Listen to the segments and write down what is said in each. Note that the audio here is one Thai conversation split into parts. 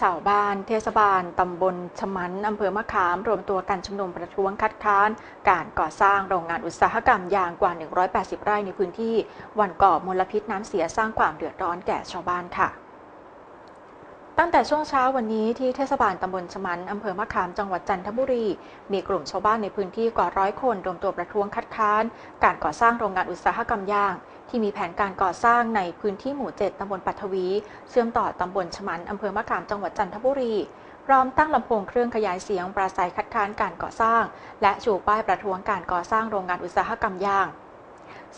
ชาวบ้านเทศบาลตำบลชะมันอำเภอมะขาม รวมตัวกันชุมนุมประท้วงคัดค้าน การก่อสร้างโรงงานอุตสาหกรรมยางกว่า 180 ไร่ในพื้นที่ วันก่อมลพิษน้ำเสียสร้างความเดือดร้อนแก่ชาวบ้านค่ะ ตั้งแต่ช่วงเช้าวันนี้ที่เทศบาลตำบลชมันอำเภอมะขามจังหวัดจันทบุรี มีกลุ่มชาวบ้านในพื้นที่กว่าร้อยคนรวมตัวประท้วงคัดค้าน การก่อสร้างโรงงานอุตสาหกรรมยาง ที่มีแผนการก่อสร้างในพื้นที่หมู่ 7ตำบลปัทวี เชื่อมต่อตำบลชมันอำเภอมะขามจังหวัดจันทบุรีพร้อมตั้งลำโพงเครื่องขยายเสียงปราศัยคัดค้านการก่อสร้าง และชูป้ายประท้วงการก่อสร้างโรงงานอุตสาหกรรมยาง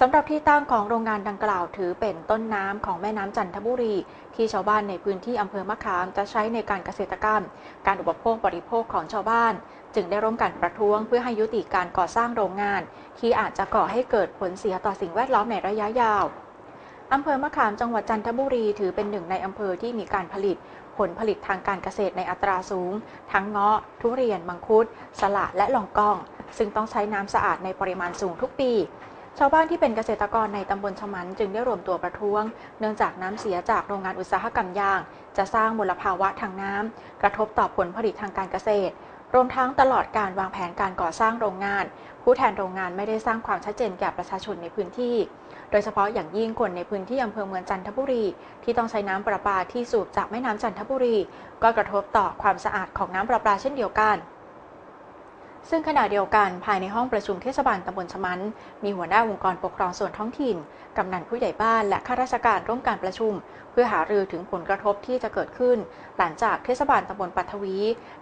สำหรับที่ตั้งของโรงงานดังกล่าวถือเป็นต้นน้ำของแม่น้ำจันทบุรี ที่ชาวบ้านในพื้นที่อำเภอมะขามจะใช้ในการเกษตรกรรม การอุปโภคบริโภคของชาวบ้าน จึงได้ร่วมกันประท้วงเพื่อให้ยุติการก่อสร้างโรงงาน ที่อาจจะก่อให้เกิดผลเสียต่อสิ่งแวดล้อมในระยะยาวอำเภอมะขามจังหวัดจันทบุรีถือเป็นหนึ่งในอำเภอที่มีการผลิต ผลผลิตทางการเกษตรในอัตราสูง ทั้งเงาะ ทุเรียน มังคุด สละและลองกอง ซึ่งต้องใช้น้ำสะอาดในปริมาณสูงทุกปี ชาวบ้านที่เป็นเกษตรกรในตำบลชมันจึงได้รวมตัวประท้วง เนื่องจากน้ำเสียจากโรงงานอุตสาหกรรมยาง จะสร้างมลภาวะทางน้ำกระทบต่อผลผลิตทางการเกษตร รวมทั้งตลอดการวางแผนการก่อสร้างโรงงาน ผู้แทนโรงงานไม่ได้สร้างความชัดเจนแก่ประชาชนในพื้นที่ โดยเฉพาะอย่างยิ่งคนในพื้นที่อำเภอเมืองจันทบุรี ที่ต้องใช้น้ำประปาที่สูบจากแม่น้ำจันทบุรี ก็กระทบต่อความสะอาดของน้ำประปาเช่นเดียวกัน ซึ่งขณะเดียวกันภายในห้องประชุมเทศบาลตำบลชมัน มีหัวหน้าองค์กรปกครองส่วนท้องถิ่น กำนันผู้ใหญ่บ้านและข้าราชการร่วมการประชุม เพื่อหารือถึงผลกระทบที่จะเกิดขึ้น หลังจากเทศบาลตำบลปัทวี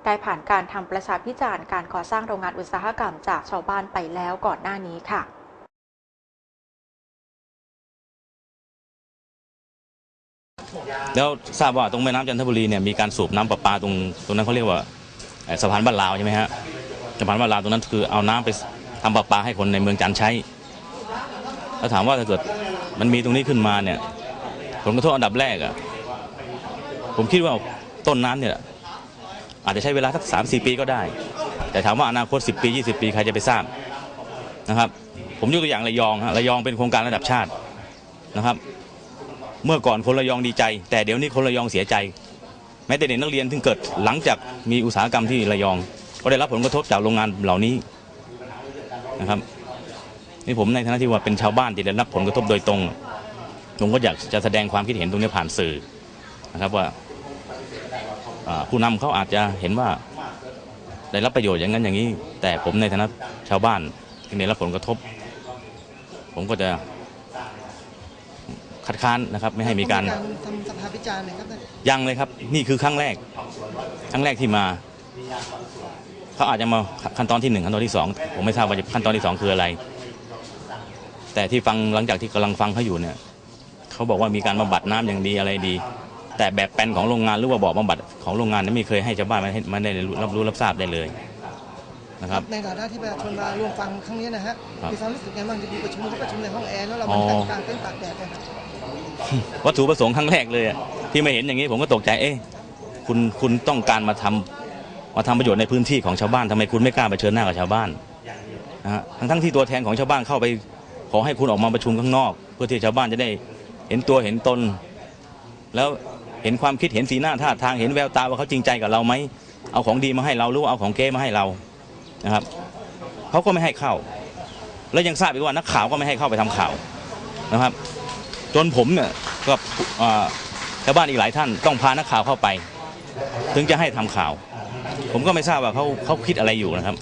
ได้ผ่านการทำประชาพิจารณ์การก่อสร้างโรงงานอุตสาหกรรมจากชาวบ้านไปแล้วก่อนหน้านี้ค่ะแล้วทราบว่าตรงแม่น้ำจันทบุรีเนี่ยมีการสูบน้ำประปาตรงตรงนั้นเขาเรียกว่าสะพานบ้านลาวใช่ไหมฮะ สะพานบ้าลาตรงนั้นคือเอาน้ำไปทำประปาให้คนในเมืองจันทร์ใช้แล้วถามว่าถ้าเกิดมันมีตรงนี้ขึ้นมาเนี่ยผลกระทบอันดับแรกอะผมคิดว่าต้นน้ำเนี่ยอาจจะใช้เวลาสักสามสี่ปีก็ได้ แต่ถามว่าอนาคต 10 ปี 20 ปีใครจะไปทราบนะครับ ผมยกตัวอย่างระยองฮะระยองเป็นโครงการระดับชาตินะครับ เมื่อก่อนคนระยองดีใจ แต่เดี๋ยวนี้คนระยองเสียใจ แม้แต่เด็กนักเรียนที่เกิดหลังจากมีอุตสาหกรรมที่ระยอง ก็ได้รับผลกระทบจากโรงงานเหล่านี้นะครับนี่ผมในฐานะที่ว่าเป็นชาวบ้านที่ได้รับผลกระทบโดยตรง ผมก็อยากจะแสดงความคิดเห็นตรงนี้ผ่านสื่อนะครับว่าอ่าผู้นำเขาอาจจะเห็นว่าได้รับประโยชน์อย่างนั้นอย่างนี้ แต่ผมในฐานะชาวบ้านที่ได้รับผลกระทบ ผมก็จะคัดค้านนะครับไม่ให้มีการทำสภาพิจารณ์เลยครับท่านยังเลยครับ นี่คือครั้งแรก ครั้งแรกที่มา เขาอาจจะมาขั้นตอนที่หนึ่งขั้นตอนที่สองผมไม่ทราบว่าขั้นตอนที่สองคืออะไร แต่ที่ฟังหลังจากที่กำลังฟังเขาอยู่เนี่ยเขาบอกว่ามีการบำบัดน้ำอย่างดีอะไรดี แต่แบบแปลนของโรงงานหรือว่าบ่อบำบัดของโรงงานนั้นไม่เคยให้ชาวบ้านมาให้มาได้รับรู้รับทราบได้เลยนะครับในฐานะที่ประชาชนมารวมฟังครั้งนี้นะฮะครับมีความรู้สึกไงบ้างจะมีประชุมที่ประชุมในห้องแอร์แล้วเราอ๋มาอกลางเต้นท์ตากแดดเนี่ยครับวัตถุประสงค์ครั้งแรกเลยอะที่ไม่เห็นอย่างนี้ผมก็ตกใจเอ๊ะคุณคุณต้องการมาทำ มาทำประโยชน์ในพื้นที่ของชาวบ้านทำไมคุณไม่กล้าไปเชิญหน้ากับชาวบ้านนะฮะทั้งทั้งที่ตัวแทนของชาวบ้านเข้าไป ขอให้คุณออกมาประชุมข้างนอก เพื่อที่ชาวบ้านจะได้เห็นตัวเห็นตน แล้วเห็นความคิดเห็นสีหน้าท่าทางเห็นแววตาว่าเขาจริงใจกับเราไหมเอาของดีมาให้เราหรือเอาของเก๊มาให้เรานะครับเขาก็ไม่ให้เข้า แล้วยังทราบอีกว่านักข่าวก็ไม่ให้เข้าไปทำข่าวนะครับ จนผมเนี่ยก็ชาวบ้านอีกหลายท่านต้องพานักข่าวเข้าไป ถึงจะให้ทำข่าว ผมก็ไม่ทราบว่าเขาเขาคิดอะไรอยู่นะครับ